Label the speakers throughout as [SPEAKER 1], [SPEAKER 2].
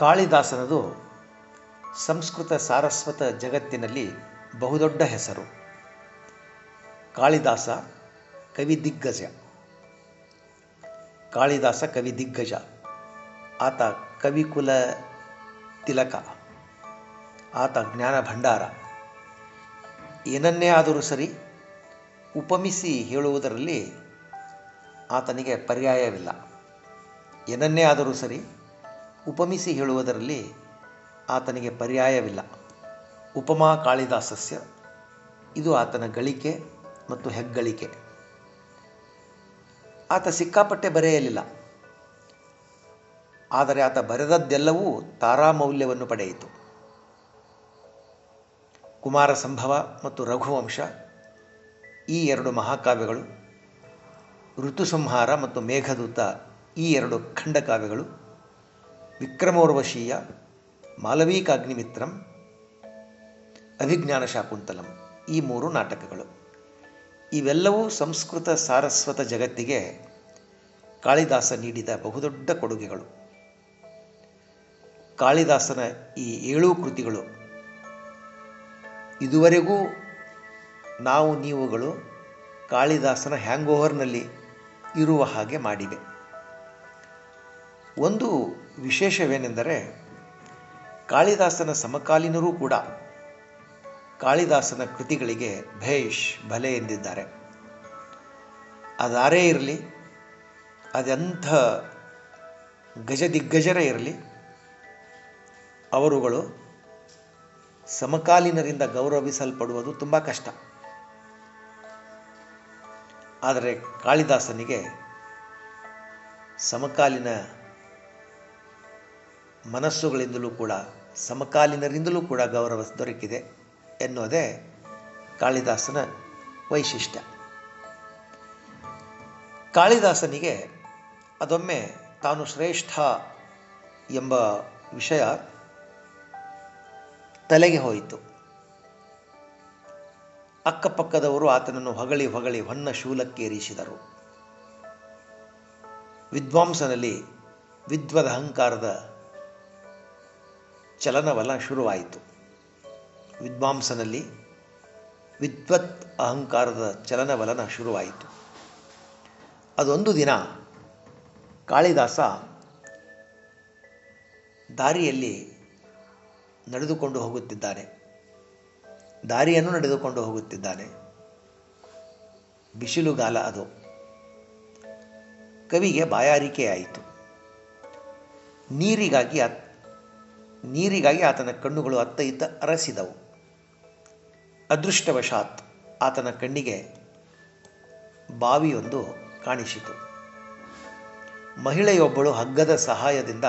[SPEAKER 1] ಕಾಳಿದಾಸನದು ಸಂಸ್ಕೃತ ಸಾರಸ್ವತ ಜಗತ್ತಿನಲ್ಲಿ ಬಹುದೊಡ್ಡ ಹೆಸರು. ಕಾಳಿದಾಸ ಕವಿ ದಿಗ್ಗಜ. ಕಾಳಿದಾಸ ಕವಿ ದಿಗ್ಗಜ. ಆತ ಕವಿಕುಲ ತಿಲಕ. ಆತ ಜ್ಞಾನ ಭಂಡಾರ. ಏನನ್ನೇ ಆದರೂ ಸರಿ ಉಪಮಿಸಿ ಹೇಳುವುದರಲ್ಲಿ ಆತನಿಗೆ ಪರ್ಯಾಯವಿಲ್ಲ. ಏನನ್ನೇ ಆದರೂ ಸರಿ ಉಪಮಿಸಿ ಹೇಳುವುದರಲ್ಲಿ ಆತನಿಗೆ ಪರ್ಯಾಯವಿಲ್ಲ. ಉಪಮಾ ಕಾಳಿದಾಸಸ್ಯ, ಇದು ಆತನ ಗಳಿಕೆ ಮತ್ತು ಹೆಗ್ಗಳಿಕೆ. ಆತ ಸಿಕ್ಕಾಪಟ್ಟೆ ಬರೆಯಲಿಲ್ಲ. ಆದರೆ ಆತ ಬರೆದದ್ದೆಲ್ಲವೂ ತಾರಾ ಮೌಲ್ಯವನ್ನು ಪಡೆಯಿತು. ಕುಮಾರ ಸಂಭವ ಮತ್ತು ರಘುವಂಶ, ಈ ಎರಡು ಮಹಾಕಾವ್ಯಗಳು, ಋತುಸಂಹಾರ ಮತ್ತು ಮೇಘದೂತ, ಈ ಎರಡು ಖಂಡಕಾವ್ಯಗಳು ವಿಕ್ರಮೋರ್ವಶೀಯ ಮಾಲವೀಕಾಗ್ನಿಮಿತ್ರಂ ಅಭಿಜ್ಞಾನ ಶಾಕುಂತಲಂ. ಈ ಮೂರು ನಾಟಕಗಳು. ಇವೆಲ್ಲವೂ ಸಂಸ್ಕೃತ ಸಾರಸ್ವತ ಜಗತ್ತಿಗೆ ಕಾಳಿದಾಸ ನೀಡಿದ ಬಹುದೊಡ್ಡ ಕೊಡುಗೆಗಳು. ಕಾಳಿದಾಸನ ಈ ಏಳು ಕೃತಿಗಳು. ಇದುವರೆಗೂ ನಾವು ನೀವುಗಳು ಕಾಳಿದಾಸನ ಹ್ಯಾಂಗೋವರ್ನಲ್ಲಿ ಇರುವ ಹಾಗೆ ಮಾಡಿವೆ. ಒಂದು ವಿಶೇಷವೇನೆಂದರೆ ಕಾಳಿದಾಸನ ಸಮಕಾಲೀನರೂ ಕೂಡ ಕಾಳಿದಾಸನ ಕೃತಿಗಳಿಗೆ ಭೇಷ್ ಭಲೆ ಎಂದಿದ್ದಾರೆ. ಅದಾರೇ ಇರಲಿ, ಅದೆಂಥ ಗಜದಿಗ್ಗಜರೇ ಇರಲಿ, ಅವರುಗಳು ಸಮಕಾಲೀನರಿಂದ ಗೌರವಿಸಲ್ಪಡುವುದು ತುಂಬ ಕಷ್ಟ. ಆದರೆ ಕಾಳಿದಾಸನಿಗೆ ಸಮಕಾಲೀನ ಮನಸ್ಸುಗಳಿಂದಲೂ ಕೂಡ, ಸಮಕಾಲೀನರಿಂದಲೂ ಕೂಡ ಗೌರವ ದೊರಕಿದೆ ಎನ್ನುವುದೇ ಕಾಳಿದಾಸನ ವೈಶಿಷ್ಟ್ಯ. ಕಾಳಿದಾಸನಿಗೆ ಅದೊಮ್ಮೆ ತಾನು ಶ್ರೇಷ್ಠ ಎಂಬ ವಿಷಯ ತಲೆಗೆ ಹೋಯಿತು. ಅಕ್ಕಪಕ್ಕದವರು ಆತನನ್ನು ಹೊಗಳಿ ಹೊಗಳಿ ಹೊನ್ನ ಶೂಲಕ್ಕೇರಿಸಿದರು. ವಿದ್ವಾಂಸನಲ್ಲಿ ವಿದ್ವದ ಅಹಂಕಾರದ ಚಲನವಲ ಶುರುವಾಯಿತು. ವಿದ್ವಾಂಸನಲ್ಲಿ ವಿದ್ವತ್ ಅಹಂಕಾರದ ಚಲನವಲನ ಶುರುವಾಯಿತು. ಅದೊಂದು ದಿನ ಕಾಳಿದಾಸ ದಾರಿಯಲ್ಲಿ ನಡೆದುಕೊಂಡು ಹೋಗುತ್ತಿದ್ದಾನೆ. ದಾರಿಯನ್ನು ನಡೆದುಕೊಂಡು ಹೋಗುತ್ತಿದ್ದಾನೆ. ಬಿಸಿಲುಗಾಲ ಅದು. ಕವಿಗೆ ಬಾಯಾರಿಕೆಯಾಯಿತು. ನೀರಿಗಾಗಿ ನೀರಿಗಾಗಿ ಆತನ ಕಣ್ಣುಗಳು ಅತ್ತ ಇತ್ತ ಅರಸಿದವು. ಅದೃಷ್ಟವಶಾತ್ ಆತನ ಕಣ್ಣಿಗೆ ಬಾವಿಯೊಂದು ಕಾಣಿಸಿತು. ಮಹಿಳೆಯೊಬ್ಬಳು ಹಗ್ಗದ ಸಹಾಯದಿಂದ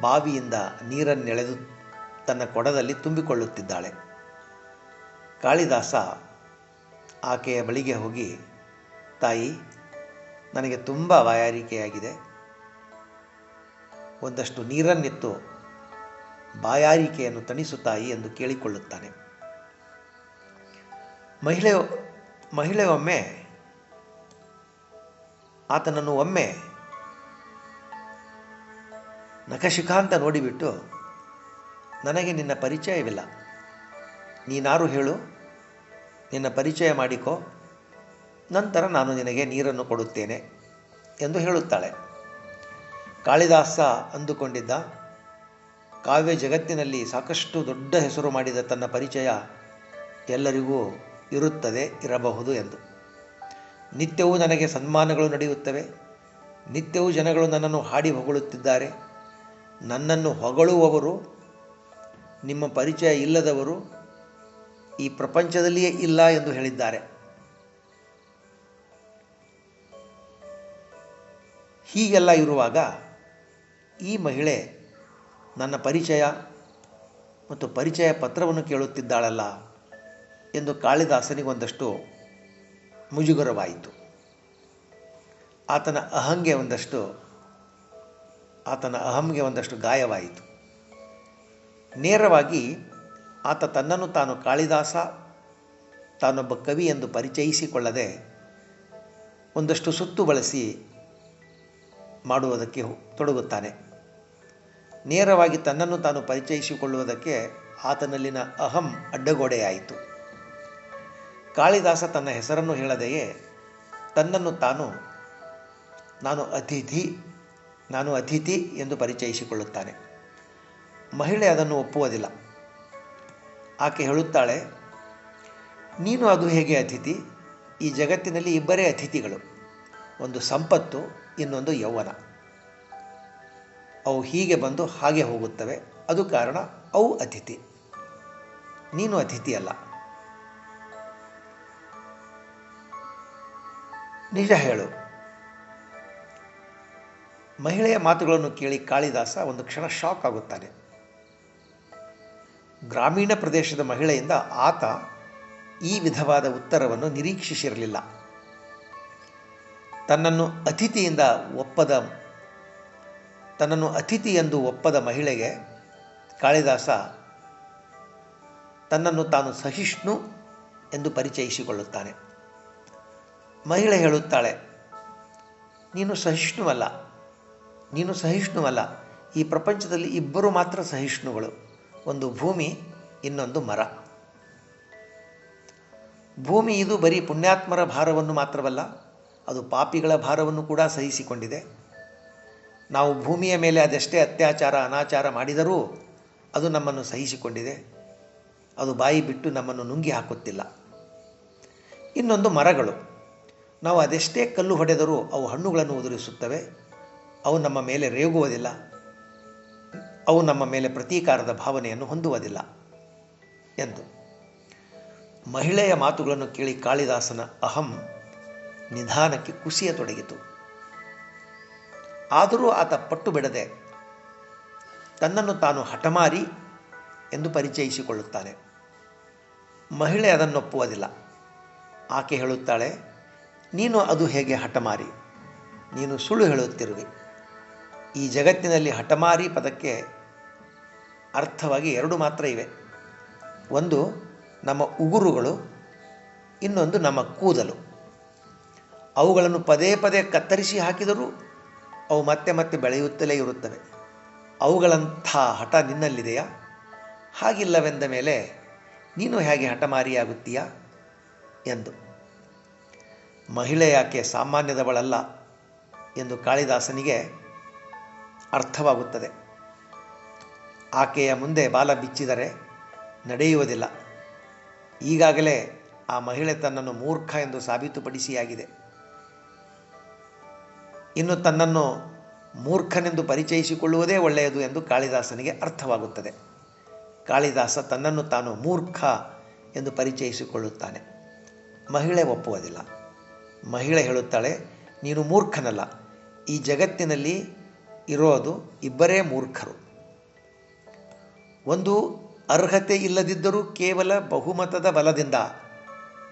[SPEAKER 1] ಬಾವಿಯಿಂದ ನೀರನ್ನೆಳೆದು ತನ್ನ ಕೊಡದಲ್ಲಿ ತುಂಬಿಕೊಳ್ಳುತ್ತಿದ್ದಾಳೆ. ಕಾಳಿದಾಸ ಆಕೆಯ ಬಳಿಗೆ ಹೋಗಿ, ತಾಯಿ, ನನಗೆ ತುಂಬ ವಾಯಾರಿಕೆಯಾಗಿದೆ. ಒಂದಷ್ಟು ನೀರನ್ನಿತ್ತು ಬಾಯಾರಿಕೆಯನ್ನು ತಣಿಸುತ್ತಾಯಿ ತಾಯಿ ಎಂದು ಕೇಳಿಕೊಳ್ಳುತ್ತಾನೆ. ಮಹಿಳೆ ಮಹಿಳೆ ಒಮ್ಮೆ, ಆತನನ್ನು ಒಮ್ಮೆ ನಖಶಿಖಾಂತ ನೋಡಿಬಿಟ್ಟು, ನನಗೆ ನಿನ್ನ ಪರಿಚಯವಿಲ್ಲ. ನೀನಾರು ಹೇಳು, ನಿನ್ನ ಪರಿಚಯ ಮಾಡಿಕೋ. ನಂತರ ನಾನು ನಿನಗೆ ನೀರನ್ನು ಕೊಡುತ್ತೇನೆ ಎಂದು ಹೇಳುತ್ತಾಳೆ. ಕಾಳಿದಾಸ ಅಂದುಕೊಂಡಿದ್ದ ಕಾವ್ಯ ಜಗತ್ತಿನಲ್ಲಿ ಸಾಕಷ್ಟು ದೊಡ್ಡ ಹೆಸರು ಮಾಡಿದ ತನ್ನ ಪರಿಚಯ ಎಲ್ಲರಿಗೂ ಇರುತ್ತದೆ, ಇರಬಹುದು ಎಂದು. ನಿತ್ಯವೂ ನನಗೆ ಸನ್ಮಾನಗಳು ನಡೆಯುತ್ತವೆ. ನಿತ್ಯವೂ ಜನಗಳು ನನ್ನನ್ನು ಹಾಡಿ ಹೊಗಳುತ್ತಿದ್ದಾರೆ. ನನ್ನನ್ನು ಹೊಗಳುವವರು, ನಿಮ್ಮ ಪರಿಚಯ ಇಲ್ಲದವರು ಈ ಪ್ರಪಂಚದಲ್ಲಿಯೇ ಇಲ್ಲ ಎಂದು ಹೇಳಿದ್ದಾರೆ. ಹೀಗೆಲ್ಲ ಇರುವಾಗ ಈ ಮಹಿಳೆ ನನ್ನ ಪರಿಚಯ ಮತ್ತು ಪರಿಚಯ ಪತ್ರವನ್ನು ಕೇಳುತ್ತಿದ್ದಾಳಲ್ಲ ಎಂದು ಕಾಳಿದಾಸನಿಗೊಂದಷ್ಟು ಮುಜುಗರವಾಯಿತು. ಆತನ ಅಹಂಗೆ ಒಂದಷ್ಟು, ಆತನ ಅಹಂಗೆ ಒಂದಷ್ಟು ಗಾಯವಾಯಿತು. ನೇರವಾಗಿ ಆತ ತನ್ನನ್ನು ತಾನು ಕಾಳಿದಾಸ, ತಾನೊಬ್ಬ ಕವಿ ಎಂದು ಪರಿಚಯಿಸಿಕೊಳ್ಳದೆ ಒಂದಷ್ಟು ಸುತ್ತು ಬಳಸಿ ಮಾಡುವುದಕ್ಕೆ ತೊಡಗುತ್ತಾನೆ. ನೇರವಾಗಿ ತನ್ನನ್ನು ತಾನು ಪರಿಚಯಿಸಿಕೊಳ್ಳುವುದಕ್ಕೆ ಆತನಲ್ಲಿನ ಅಹಂ ಅಡ್ಡಗೋಡೆಯಾಯಿತು. ಕಾಳಿದಾಸ ತನ್ನ ಹೆಸರನ್ನು ಹೇಳದೆಯೇ, ತನ್ನನ್ನು ತಾನು, ನಾನು ಅತಿಥಿ ನಾನು ಅತಿಥಿ ಎಂದು ಪರಿಚಯಿಸಿಕೊಳ್ಳುತ್ತಾನೆ. ಮಹಿಳೆ ಅದನ್ನು ಒಪ್ಪುವುದಿಲ್ಲ. ಆಕೆ ಹೇಳುತ್ತಾಳೆ, ನೀನು ಅದು ಹೇಗೆ ಅತಿಥಿ? ಈ ಜಗತ್ತಿನಲ್ಲಿ ಇಬ್ಬರೇ ಅತಿಥಿಗಳು, ಒಂದು ಸಂಪತ್ತು, ಇನ್ನೊಂದು ಯೌವನ. ಅವು ಹೀಗೆ ಬಂದು ಹಾಗೆ ಹೋಗುತ್ತವೆ. ಅದು ಕಾರಣ ಅವು ಅತಿಥಿ. ನೀನು ಅತಿಥಿ ಅಲ್ಲ. ನಿಜ ಹೇಳು. ಮಹಿಳೆಯ ಮಾತುಗಳನ್ನು ಕೇಳಿ ಕಾಳಿದಾಸ ಒಂದು ಕ್ಷಣ ಶಾಕ್ ಆಗುತ್ತಾನೆ. ಗ್ರಾಮೀಣ ಪ್ರದೇಶದ ಮಹಿಳೆಯಿಂದ ಆತ ಈ ವಿಧವಾದ ಉತ್ತರವನ್ನು ನಿರೀಕ್ಷಿಸಿರಲಿಲ್ಲ. ತನ್ನನ್ನು ಅತಿಥಿಯಿಂದ ಒಪ್ಪದ ತನ್ನನ್ನು ಅತಿಥಿ ಎಂದು ಒಪ್ಪದ ಮಹಿಳೆಗೆ ಕಾಳಿದಾಸ, ತನ್ನನ್ನು ತಾನು ಸಹಿಷ್ಣು ಎಂದು ಪರಿಚಯಿಸಿಕೊಳ್ಳುತ್ತಾನೆ. ಮಹಿಳೆ ಹೇಳುತ್ತಾಳೆ, ನೀನು ಸಹಿಷ್ಣುವಲ್ಲ ನೀನು ಸಹಿಷ್ಣುವಲ್ಲ. ಈ ಪ್ರಪಂಚದಲ್ಲಿ ಇಬ್ಬರು ಮಾತ್ರ ಸಹಿಷ್ಣುಗಳು, ಒಂದು ಭೂಮಿ, ಇನ್ನೊಂದು ಮರ. ಭೂಮಿ ಇದು ಬರೀ ಪುಣ್ಯಾತ್ಮರ ಭಾರವನ್ನು ಮಾತ್ರವಲ್ಲ, ಅದು ಪಾಪಿಗಳ ಭಾರವನ್ನು ಕೂಡ ಸಹಿಸಿಕೊಂಡಿದೆ. ನಾವು ಭೂಮಿಯ ಮೇಲೆ ಅದೆಷ್ಟೇ ಅತ್ಯಾಚಾರ, ಅನಾಚಾರ ಮಾಡಿದರೂ ಅದು ನಮ್ಮನ್ನು ಸಹಿಸಿಕೊಂಡಿದೆ. ಅದು ಬಾಯಿ ಬಿಟ್ಟು ನಮ್ಮನ್ನು ನುಂಗಿ ಹಾಕುತ್ತಿಲ್ಲ. ಇನ್ನೊಂದು ಮರಗಳು. ನಾವು ಅದೆಷ್ಟೇ ಕಲ್ಲು ಹೊಡೆದರೂ ಅವು ಹಣ್ಣುಗಳನ್ನು ಉದುರಿಸುತ್ತವೆ. ಅವು ನಮ್ಮ ಮೇಲೆ ರೇಗುವುದಿಲ್ಲ. ಅವು ನಮ್ಮ ಮೇಲೆ ಪ್ರತೀಕಾರದ ಭಾವನೆಯನ್ನು ಹೊಂದುವುದಿಲ್ಲ ಎಂದು. ಮಹಿಳೆಯ ಮಾತುಗಳನ್ನು ಕೇಳಿ ಕಾಳಿದಾಸನ ಅಹಂ ನಿಧಾನಕ್ಕೆ ಕುಸಿಯತೊಡಗಿತು. ಆದರೂ ಆತ ಪಟ್ಟು ಬಿಡದೆ ತನ್ನನ್ನು ತಾನು ಹಠಮಾರಿ ಎಂದು ಪರಿಚಯಿಸಿಕೊಳ್ಳುತ್ತಾನೆ. ಮಹಿಳೆ ಅದನ್ನೊಪ್ಪುವುದಿಲ್ಲ. ಆಕೆ ಹೇಳುತ್ತಾಳೆ, ನೀನು ಅದು ಹೇಗೆ ಹಠಮಾರಿ? ನೀನು ಸುಳ್ಳು ಹೇಳುತ್ತಿರುವೆ. ಈ ಜಗತ್ತಿನಲ್ಲಿ ಹಠಮಾರಿ ಪದಕ್ಕೆ ಅರ್ಥವಾಗಿ ಎರಡು ಮಾತ್ರ ಇವೆ. ಒಂದು ನಮ್ಮ ಉಗುರುಗಳು, ಇನ್ನೊಂದು ನಮ್ಮ ಕೂದಲು. ಅವುಗಳನ್ನು ಪದೇ ಪದೇ ಕತ್ತರಿಸಿ ಹಾಕಿದರೂ ಅವು ಮತ್ತೆ ಮತ್ತೆ ಬೆಳೆಯುತ್ತಲೇ ಇರುತ್ತವೆ. ಅವುಗಳಂಥ ಹಠ ನಿನ್ನಲ್ಲಿದೆಯಾ? ಹಾಗಿಲ್ಲವೆಂದ ಮೇಲೆ ನೀನು ಹೇಗೆ ಹಠಮಾರಿಯಾಗುತ್ತೀಯಾ? ಎಂದು. ಮಹಿಳೆ ಯಾಕೆ ಸಾಮಾನ್ಯದವಳಲ್ಲ? ಎಂದು ಕಾಳಿದಾಸನಿಗೆ ಅರ್ಥವಾಗುತ್ತದೆ. ಆಕೆಯ ಮುಂದೆ ಬಾಲ ಬಿಚ್ಚಿದರೆ ನಡೆಯುವುದಿಲ್ಲ. ಈಗಾಗಲೇ ಆ ಮಹಿಳೆ ತನ್ನನ್ನು ಮೂರ್ಖ ಎಂದು ಸಾಬೀತುಪಡಿಸಿಯಾಗಿದೆ. ಇನ್ನು ತನ್ನನ್ನು ಮೂರ್ಖನೆಂದು ಪರಿಚಯಿಸಿಕೊಳ್ಳುವುದೇ ಒಳ್ಳೆಯದು ಎಂದು ಕಾಳಿದಾಸನಿಗೆ ಅರ್ಥವಾಗುತ್ತದೆ. ಕಾಳಿದಾಸ ತನ್ನನ್ನು ತಾನು ಮೂರ್ಖ ಎಂದು ಪರಿಚಯಿಸಿಕೊಳ್ಳುತ್ತಾನೆ. ಮಹಿಳೆ ಒಪ್ಪುವುದಿಲ್ಲ. ಮಹಿಳೆ ಹೇಳುತ್ತಾಳೆ, ನೀನು ಮೂರ್ಖನಲ್ಲ. ಈ ಜಗತ್ತಿನಲ್ಲಿ ಇರೋದು ಇಬ್ಬರೇ ಮೂರ್ಖರು. ಒಂದು ಅರ್ಹತೆ ಇಲ್ಲದಿದ್ದರೂ ಕೇವಲ ಬಹುಮತದ ಬಲದಿಂದ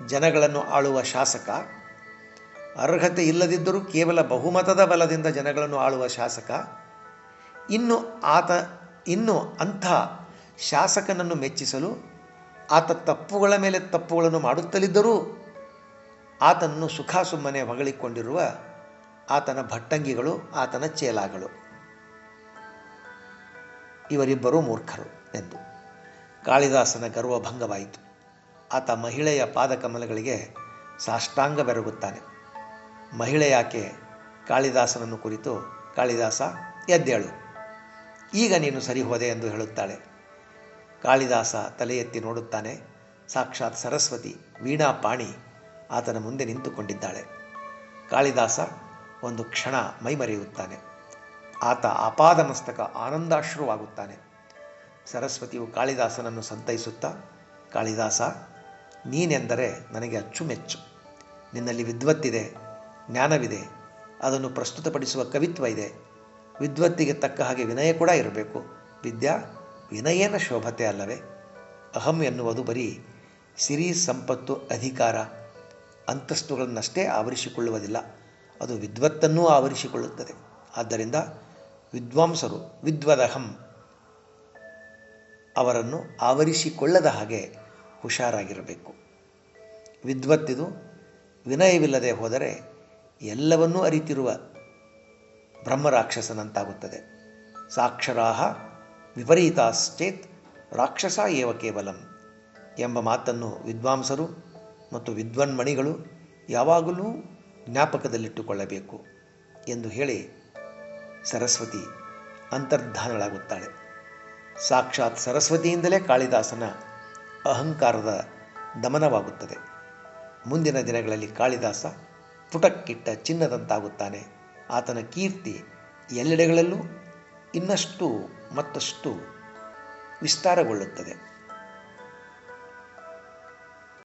[SPEAKER 1] ಜನಗಳನ್ನು ಆಳುವ ಶಾಸಕ ಅರ್ಹತೆ ಇಲ್ಲದಿದ್ದರೂ ಕೇವಲ ಬಹುಮತದ ಬಲದಿಂದ ಜನಗಳನ್ನು ಆಳುವ ಶಾಸಕ, ಇನ್ನು ಆತ, ಇನ್ನು ಅಂಥ ಶಾಸಕನನ್ನು ಮೆಚ್ಚಿಸಲು ಆತ ತಪ್ಪುಗಳ ಮೇಲೆ ತಪ್ಪುಗಳನ್ನು ಮಾಡುತ್ತಲಿದ್ದರೂ ಆತನನ್ನು ಸುಖ ಸುಮ್ಮನೆ ಹೊಗಳಿಕೊಂಡಿರುವ ಆತನ ಭಟ್ಟಂಗಿಗಳು, ಆತನ ಚೇಲಾಗಳು. ಇವರಿಬ್ಬರೂ ಮೂರ್ಖರು ಎಂದು ಕಾಳಿದಾಸನ ಗರ್ವಭಂಗವಾಯಿತು ಆತ ಮಹಿಳೆಯ ಪಾದಕಮಲಗಳಿಗೆ ಸಾಷ್ಟಾಂಗ ಬೆರಗುತ್ತಾನೆ. ಮಹಿಳೆ ಯಾಕೆ ಕಾಳಿದಾಸನನ್ನು ಕುರಿತು ಕಾಳಿದಾಸ ಎದ್ದೇಳು. ಈಗ ನೀನು ಸರಿ ಹೋದೆ ಎಂದು ಹೇಳುತ್ತಾಳೆ. ಕಾಳಿದಾಸ ತಲೆ ಎತ್ತಿ ನೋಡುತ್ತಾನೆ. ಸಾಕ್ಷಾತ್ ಸರಸ್ವತಿ, ವೀಣಾ ಪಾಣಿ ಆತನ ಮುಂದೆ ನಿಂತುಕೊಂಡಿದ್ದಾಳೆ. ಕಾಳಿದಾಸ ಒಂದು ಕ್ಷಣ ಮೈಮರೆಯುತ್ತಾನೆ ಆತ ಆಪಾದಮಸ್ತಕ ಆನಂದಾಶ್ರುವಾಗುತ್ತಾನೆ. ಸರಸ್ವತಿಯು ಕಾಳಿದಾಸನನ್ನು ಸಂತೈಸುತ್ತಾ, ಕಾಳಿದಾಸ, ನೀನೆಂದರೆ ನನಗೆ ಅಚ್ಚುಮೆಚ್ಚು. ನಿನ್ನಲ್ಲಿ ವಿದ್ವತ್ತಿದೆ ಜ್ಞಾನವಿದೆ. ಅದನ್ನು ಪ್ರಸ್ತುತಪಡಿಸುವ ಕವಿತ್ವ ಇದೆ. ವಿದ್ವತ್ತಿಗೆ ತಕ್ಕ ಹಾಗೆ ವಿನಯ ಕೂಡ ಇರಬೇಕು. ವಿದ್ಯಾ, ವಿನಯೇನ ಶೋಭತೆ ಅಲ್ಲವೇ? ಅಹಂ ಎನ್ನುವುದು ಬರೀ ಸಿರಿ, ಸಂಪತ್ತು, ಅಧಿಕಾರ, ಅಂತಸ್ತುಗಳನ್ನಷ್ಟೇ ಆವರಿಸಿಕೊಳ್ಳುವುದಿಲ್ಲ. ಅದು ವಿದ್ವತ್ತನ್ನೂ ಆವರಿಸಿಕೊಳ್ಳುತ್ತದೆ. ಆದ್ದರಿಂದ ವಿದ್ವಾಂಸರು ವಿದ್ವದಹಂ ಅವರನ್ನು ಆವರಿಸಿಕೊಳ್ಳದ ಹಾಗೆ ಹುಷಾರಾಗಿರಬೇಕು. ವಿದ್ವತ್ತಿದು ವಿನಯವಿಲ್ಲದೆ ಹೋದರೆ ಎಲ್ಲವನ್ನೂ ಅರಿತಿರುವ ಬ್ರಹ್ಮರಾಕ್ಷಸನಂತಾಗುತ್ತದೆ. ಸಾಕ್ಷರಾಹ ವಿಪರೀತಾಶ್ಚೇತ್ ರಾಕ್ಷಸ ಏವ ಕೇವಲಂ ಎಂಬ ಮಾತನ್ನು ವಿದ್ವಾಂಸರು ಮತ್ತು ವಿದ್ವನ್ಮಣಿಗಳು ಯಾವಾಗಲೂ ಜ್ಞಾಪಕದಲ್ಲಿಟ್ಟುಕೊಳ್ಳಬೇಕು ಎಂದು ಹೇಳಿ ಸರಸ್ವತಿ ಅಂತರ್ಧಾನಳಾಗುತ್ತಾಳೆ. ಸಾಕ್ಷಾತ್ ಸರಸ್ವತಿಯಿಂದಲೇ ಕಾಳಿದಾಸನ ಅಹಂಕಾರದ ದಮನವಾಗುತ್ತದೆ. ಮುಂದಿನ ದಿನಗಳಲ್ಲಿ ಕಾಳಿದಾಸ ಪುಟಕ್ಕಿಟ್ಟ ಚಿನ್ನದಂತಾಗುತ್ತಾನೆ. ಆತನ ಕೀರ್ತಿ ಎಲ್ಲೆಡೆಗಳಲ್ಲೂ ಇನ್ನಷ್ಟು ಮತ್ತಷ್ಟು ವಿಸ್ತಾರಗೊಳ್ಳುತ್ತದೆ.